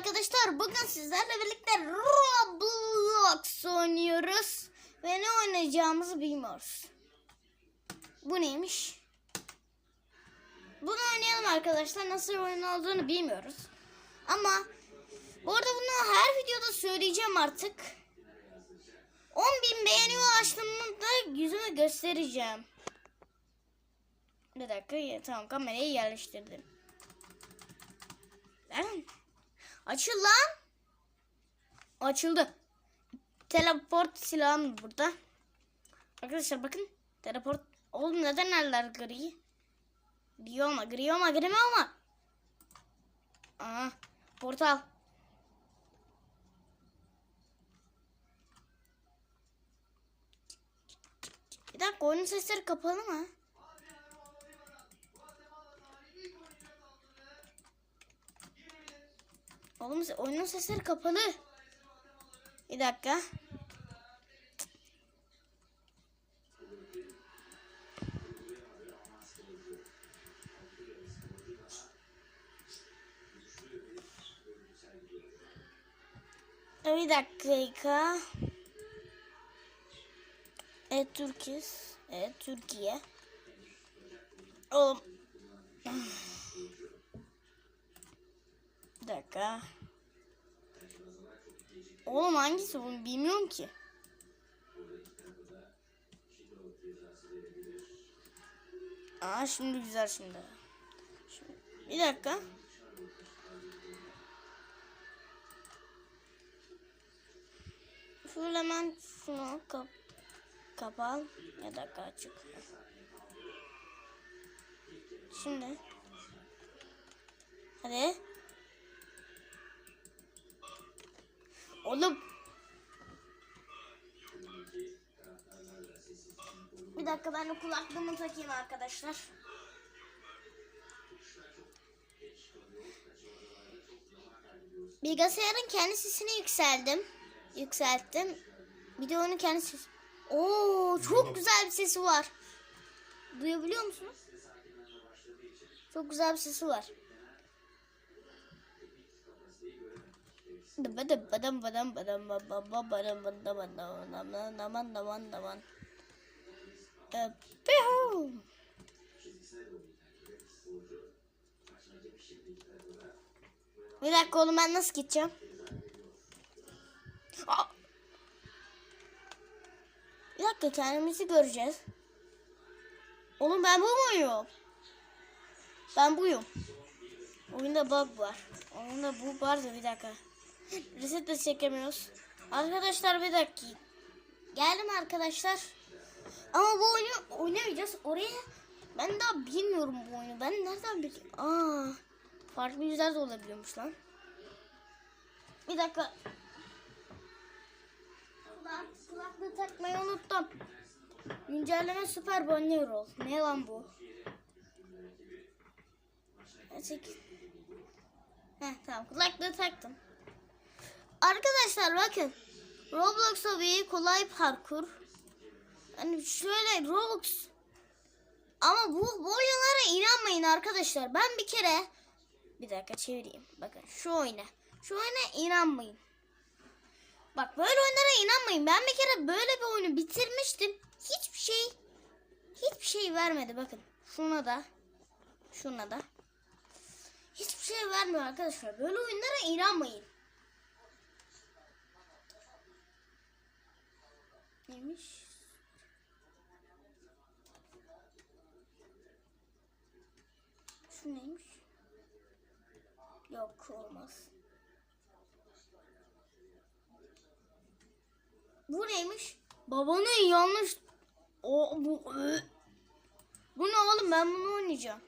arkadaşlar. Bugün sizlerle birlikte Roblox oynuyoruz. Ve ne oynayacağımızı bilmiyoruz. Bu neymiş? Bunu oynayalım arkadaşlar. Nasıl oyun olduğunu bilmiyoruz. Ama bu arada bunu her videoda söyleyeceğim artık. 10.000 beğeni ulaştığımda yüzümü göstereceğim. Bir dakika tamam kamerayı yerleştirdim. Lan. Açıl lan. Açıldı. Teleport silahım burada. Arkadaşlar bakın. Teleport. Oğlum neden eller gri? Gri olma, gri olma, gri olma. Aa, portal. Bir dakika oyunun sesleri kapalı mı? Oğlum oyunun sesleri kapalı. Bir dakika. Bir dakika. Evet Türkiye. Evet Türkiye. Oğlum. Bir dakika. Oğlum hangisi bunu bilmiyorum ki. Aa şimdi güzel şimdi. Şimdi- Bir dakika. Şöyle hemen şunu kap kapat. Ya da açık. Şimdi. Hadi. Oğlum. Bir dakika ben de kulaklığımı takayım arkadaşlar. Bilgisayarın kendi sesini yükseldim. Yükselttim. Bir de onun kendi sesi. Oo çok güzel bir sesi var. Duyabiliyor musunuz? Çok güzel bir sesi var. Bıdım bıdım bıdım bıdım bıdım bıdım bıdım aman aman aman. Bihum. Bir dakika oğlum ben nasıl gideceğim? Aa! Bir dakika kendimizi göreceğiz. Oğlum ben bu muyum? Ben buyum. Oyunda bug var. Oyunda bug vardı bir dakika. Reset de çekemiyoruz. Arkadaşlar bir dakika. Geldim arkadaşlar. Ama bu oyunu oynamayacağız. Oraya ben daha bilmiyorum bu oyunu. Ben nereden bileyim? Aa, farklı yüzler de olabiliyormuş lan. Bir dakika. Kulak, kulaklığı takmayı unuttum. Güncelleme süper bonero. Ne lan bu? Çek. Heh, tamam kulaklığı taktım. Arkadaşlar bakın. Roblox hobi kolay parkur. Hani şöyle Roblox ama bu, bu oyunlara inanmayın arkadaşlar. Ben bir kere bir dakika çevireyim. Bakın şu oyuna. Şu oyuna inanmayın. Bak böyle oyunlara inanmayın. Ben bir kere böyle bir oyunu bitirmiştim. Hiçbir şey hiçbir şey vermedi bakın. Şuna da şuna da hiçbir şey vermiyor arkadaşlar. Böyle oyunlara inanmayın. Neymiş? Şu neymiş? Yok olmaz. Bu neymiş? Babanın yanlış. O bu. Bu ne oğlum ben bunu oynayacağım.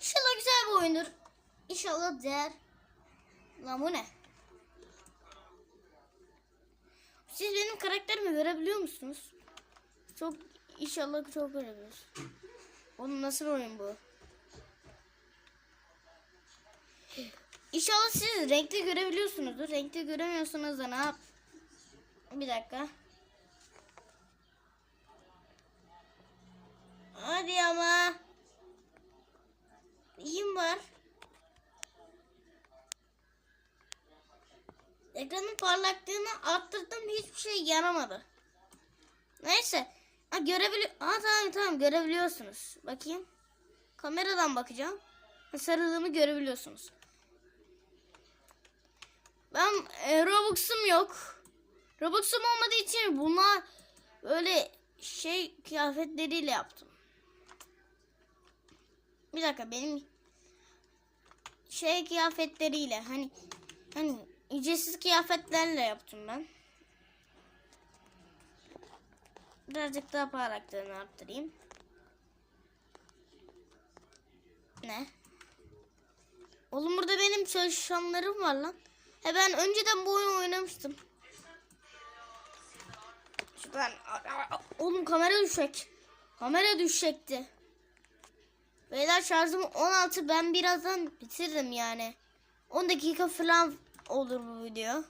İnşallah güzel bir oyundur. İnşallah değer. Lan bu ne? Siz benim karakterimi görebiliyor musunuz? Çok inşallah çok görebiliyorsunuz. Oğlum nasıl bir oyun bu? İnşallah siz renkli görebiliyorsunuzdur. Renkli göremiyorsanız da ne yap? Bir dakika. Hadi ama. İyiyim var. Ekranın parlaklığını arttırdım hiçbir şey yaramadı. Neyse. Ha görebiliyor. Ha tamam tamam görebiliyorsunuz. Bakayım. Kameradan bakacağım. Ha, sarıldığımı görebiliyorsunuz. Ben e, Robux'um yok. Robux'um olmadığı için bunlar böyle şey kıyafetleriyle yaptım. Bir dakika benim şey kıyafetleriyle hani hani ücretsiz kıyafetlerle yaptım ben. Birazcık daha parlaklığını arttırayım. Ne? Oğlum burada benim çalışanlarım var lan. He ben önceden bu oyunu oynamıştım. Şuradan oğlum kamera düşecek. Kamera düşecekti. Beyler şarjım 16 ben birazdan bitiririm yani. 10 dakika falan olur bu video.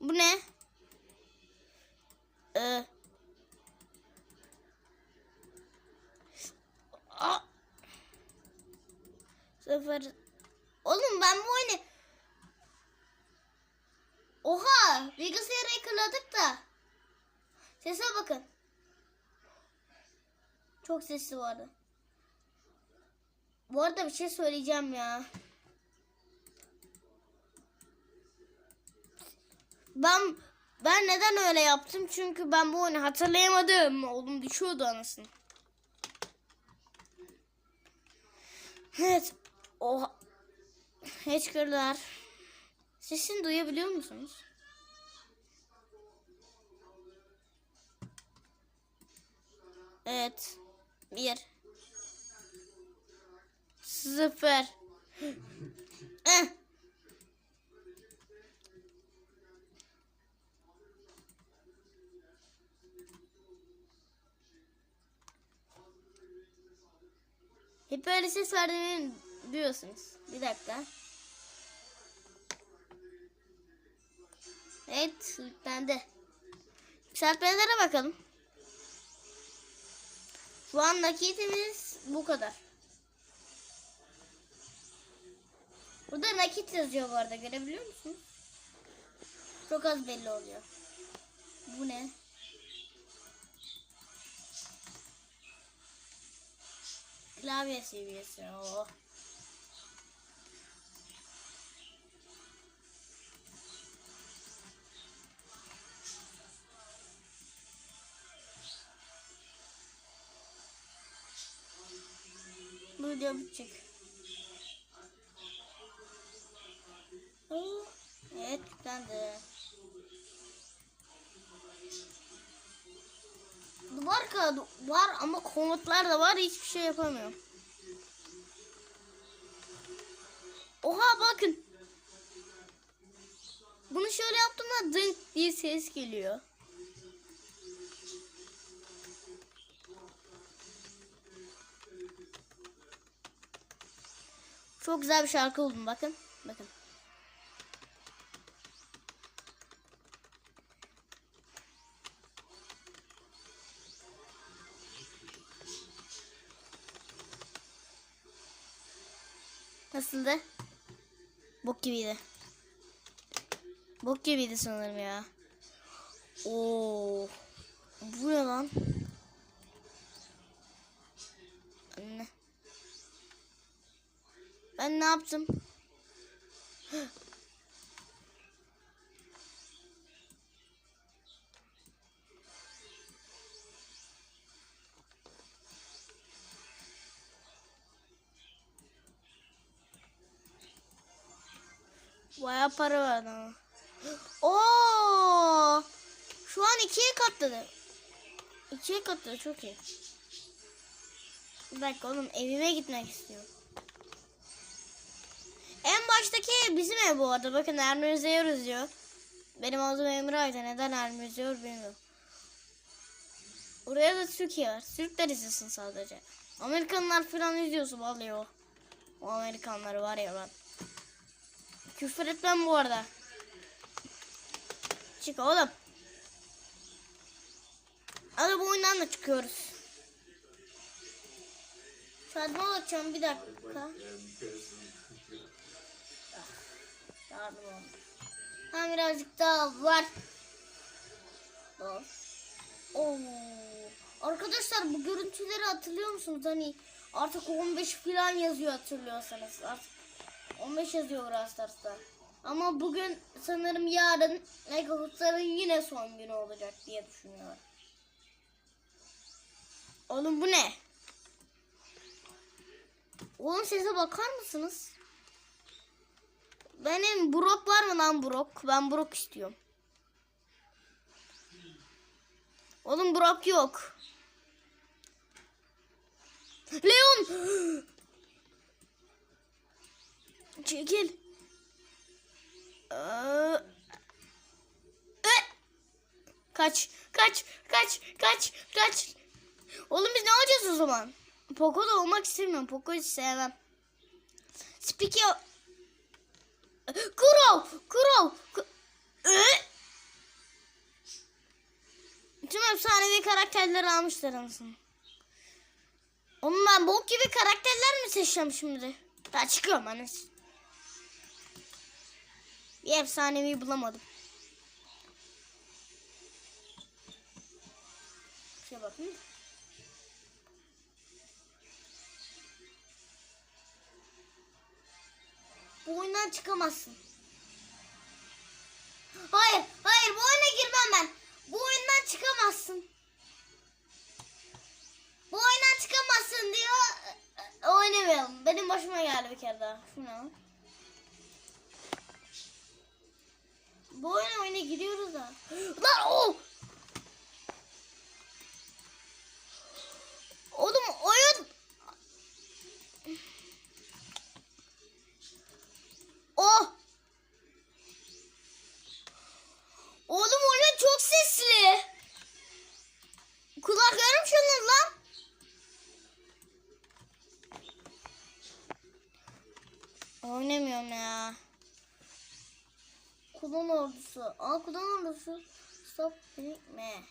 Bu ne? Ee, Aa. Sıfır. Oğlum ben bu oyunu... Oha! Bilgisayarı ekledik da. Sese bakın. Çok sesli vardı. Bu arada bir şey söyleyeceğim ya. Ben ben neden öyle yaptım? Çünkü ben bu oyunu hatırlayamadım. Oğlum düşüyordu anasını. Evet. Oha. Hackerlar. Sesini duyabiliyor musunuz? Evet. Bir. Sıfır. eh. Hep böyle ses verdiğimi biliyorsunuz. Bir dakika. Evet, yüklendi. Yükseltmelere bakalım. Şu an nakitimiz bu kadar. Burada nakit yazıyor bu arada görebiliyor musunuz? Çok az belli oluyor. Bu ne? Klavye seviyesi. Oh. Bu video bitecek. Var ama komutlar da var hiçbir şey yapamıyorum. Oha bakın. Bunu şöyle yaptım da dınk diye ses geliyor. Çok güzel bir şarkı buldum bakın. Bakın. Nasıldı? Bok gibiydi. Bok gibiydi sanırım ya. Oo. Bu ne lan? Anne. Ben ne yaptım? Bayağı para ama. Oo! Şu an ikiye katladı. İkiye katladı çok iyi. Bir dakika oğlum evime gitmek istiyorum. En baştaki ev bizim ev bu arada. Bakın Ermür Zeyor yazıyor. Benim olduğum Emre'ydi. Neden Ermür Zeyor bilmiyorum. Oraya da Türkiye var. Türkler izlesin sadece. Amerikanlar falan izliyorsa vallahi o. O Amerikanları var ya ben. Küfür etmem bu arada. Çık oğlum. Hadi bu oyundan da çıkıyoruz. Şarjıma bakacağım bir dakika. Yardım oldu. Ha birazcık daha var. Oo. Arkadaşlar bu görüntüleri hatırlıyor musunuz? Hani artık 15 falan yazıyor hatırlıyorsanız. Artık 15 yazıyor Brawl Stars'ta. Ama bugün sanırım yarın Megahoot'ların yine son günü olacak diye düşünüyorum. Oğlum bu ne? Oğlum sese bakar mısınız? Benim Brock var mı lan Brock? Ben Brock istiyorum. Oğlum Brock yok. Leon! Çekil. Ee, e! Kaç, kaç, kaç, kaç, kaç. Oğlum biz ne olacağız o zaman? Poco da olmak istemiyorum. Poco'yu sevmem. Speaky... Kuro! Kuro! Ku- Ee? Tüm efsanevi karakterleri almışlar anasını. Oğlum ben bok gibi karakterler mi seçeceğim şimdi? Daha çıkıyorum anasını. Bir efsanevi bulamadım. Şuraya bakayım. Bu oyundan çıkamazsın. Hayır, hayır bu oyuna girmem ben. Bu oyundan çıkamazsın. Bu oyundan çıkamazsın diyor. Oynamayalım. Benim başıma geldi bir kere daha. Şunu al. Bu oyuna oyuna giriyoruz da. Lan o! Oğlum oyun... Oh! Oğlum oyun çok sesli. Kulaklarım çınladı lan. Oynamıyorum ya. Kulon ordusu. Aa kulon ordusu. Stop me.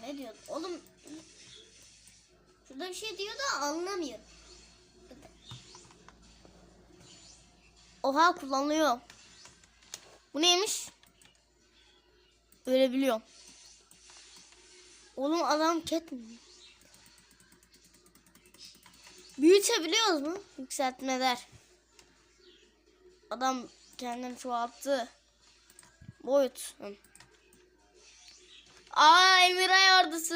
Ne diyor? Oğlum Şurada bir şey diyor da anlamıyorum. Oha kullanılıyor. Bu neymiş? Öyle biliyorum. Oğlum adam cat mi? Büyütebiliyoruz mu? Yükseltmeler. Adam kendini çoğalttı. Boyut. Aa Emiray ordusu.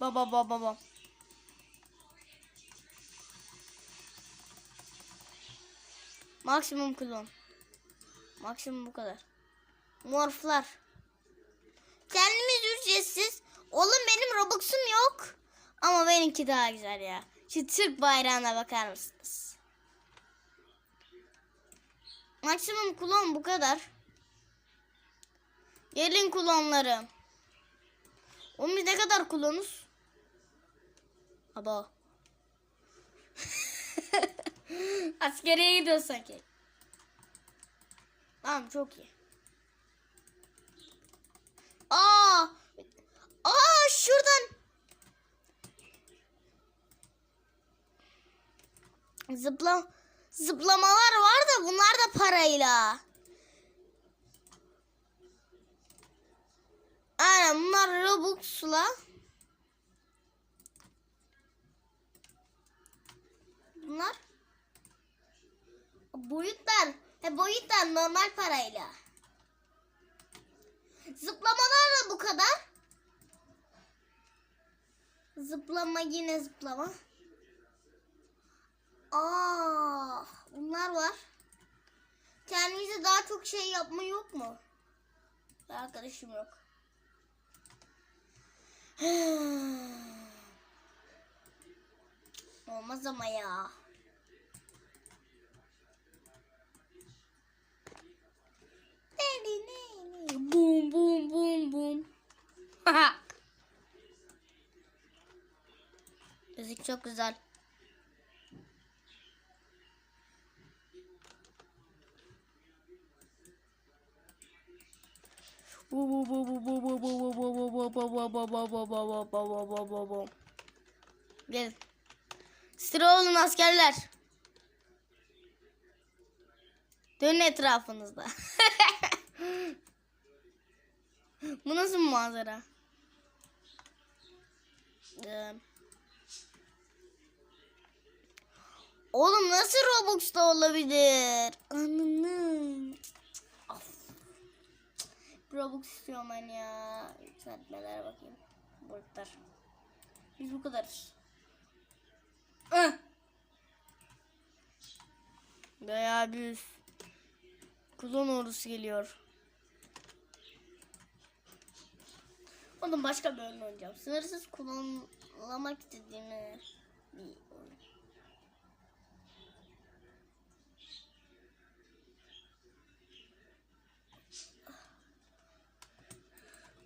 Baba baba baba. Maksimum klon. Maksimum bu kadar. Morflar. Kendimiz ücretsiz. Oğlum benim Robux'um yok. Ama benimki daha güzel ya. Şu Türk bayrağına bakar mısınız? Maksimum klon bu kadar. Gelin klonlarım. Oğlum biz ne kadar klonuz? Aba. Askeriye gidiyoruz sanki. Tamam çok iyi. Aa! Aa şuradan. Zıpla zıplamalar var da bunlar da parayla. Aynen bunlar Robux'la. Bunlar boyutlar. He boyutlar normal parayla. Zıplamalarla bu kadar. Zıplama yine zıplama. Aa, bunlar var. Kendinize daha çok şey yapma yok mu? Arkadaşım yok. Olmaz ama ya. Bum bum bum bum. Müzik çok güzel. Gel. Sıra olun askerler. Dönün etrafınızda. Bu nasıl bir manzara? Ee, Oğlum nasıl Robux'ta olabilir? Ananı. Robux istiyorum ben ya. Yükseltmelere bakayım. Boyutlar. Biz bu kadarız. Ah. Bayağı bir kulon ordusu geliyor. Oğlum başka bir oyun oynayacağım. Sınırsız kullanmak istediğimi oyun.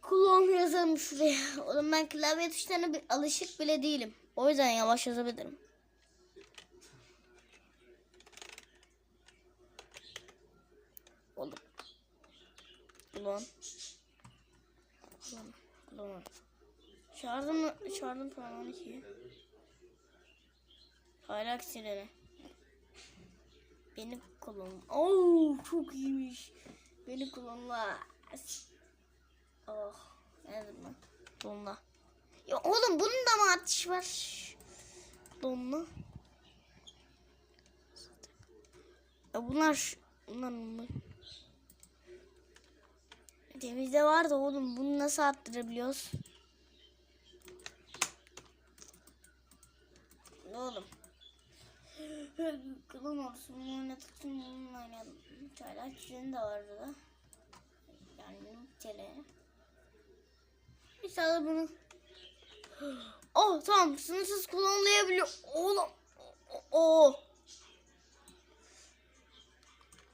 Kulon yazarım şuraya. Oğlum ben klavye tuşlarına bir alışık bile değilim. O yüzden yavaş yazabilirim. Oğlum. Kulon. Kulon. Kulon. Şarjım, şarjım falan 12. Hala sirene. Beni kullan. Oo çok iyiymiş. Beni kullanma. Oh. Nerede lan? Donla. Ya oğlum bunun da mı atış var? Donla. Ya bunlar bunlar mı? Temizde var da oğlum bunu nasıl attırabiliyoruz? Oğlum? Kılın olsun oynatırsın bununla oynadım. Çizeni de vardı da. Yani benim İnşallah bunu. Oh tamam sınırsız kullanılabiliyor. Oğlum. Oh.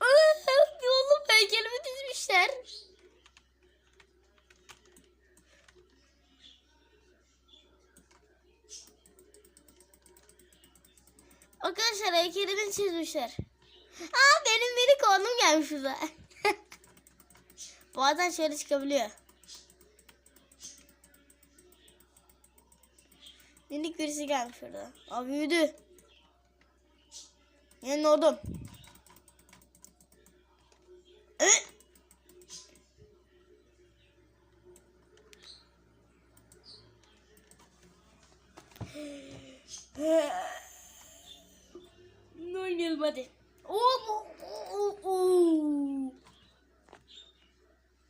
Oğlum heykelimi dizmişler. Arkadaşlar heykelimi çizmişler. Aa benim minik oğlum gelmiş şurada. Bazen şöyle çıkabiliyor. Minik birisi gelmiş şurada. Aa büyüdü. Yeni oğlum. Ne oynayalım hadi. Oo.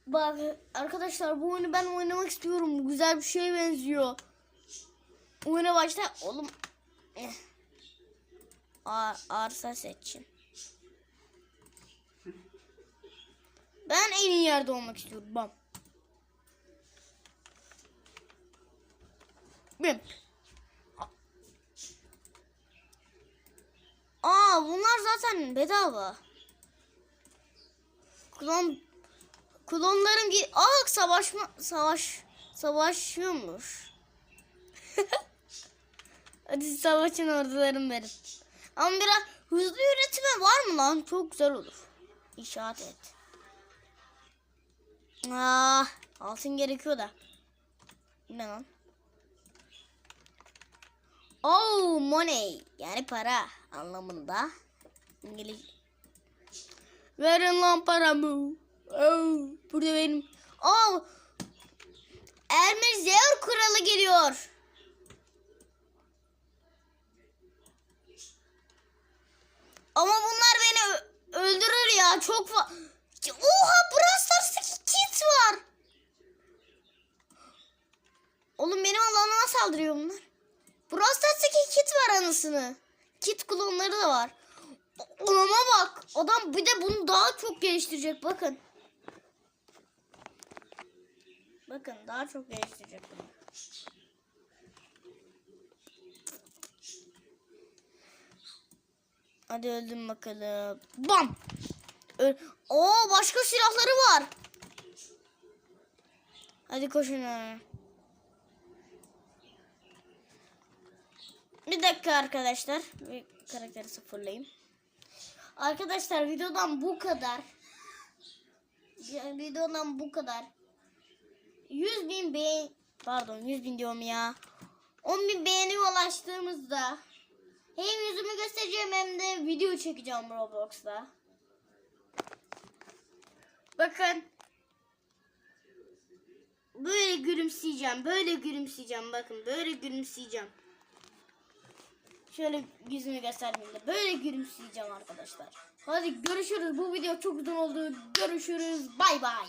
Bak arkadaşlar bu oyunu ben oynamak istiyorum. Güzel bir şeye benziyor. Oyuna başla. Oğlum. Eh. Ar arsa seçin. Ben en iyi yerde olmak istiyorum. Bam. Bim. Aa bunlar zaten bedava. Klon klonlarım ki aa savaşma savaş savaşıyormuş. Hadi savaşın ordularım benim. Ama biraz hızlı üretime var mı lan? Çok güzel olur. İnşaat et. Aa, altın gerekiyor da. Ne lan? Oh money yani para anlamında İngiliz. Verin lan paramı. Oh, burada benim. Oh. Elmer Zeur kralı geliyor. Ama bunlar beni öldürür ya çok fa... Oha Brawl Stars'taki kit var. Oğlum benim alanıma saldırıyor bunlar. Brawl kit var anasını. Kit klonları da var. Adama bak. Adam bir de bunu daha çok geliştirecek bakın. Bakın daha çok geliştirecek bunu. Hadi öldüm bakalım. Bam. Öl başka silahları var. Hadi koşun. Bir dakika arkadaşlar. Bir karakteri sıfırlayayım. Arkadaşlar videodan bu kadar. Videodan bu kadar. 100 bin beğen... Pardon 100 bin diyorum ya. 10 bin beğeni ulaştığımızda hem yüzümü göstereceğim hem de video çekeceğim Roblox'ta. Bakın. Böyle gülümseyeceğim. Böyle gülümseyeceğim. Bakın böyle gülümseyeceğim. Şöyle yüzümü göstermeyeyim de. Böyle gülümseyeceğim arkadaşlar. Hadi görüşürüz. Bu video çok uzun oldu. Görüşürüz. Bay bay.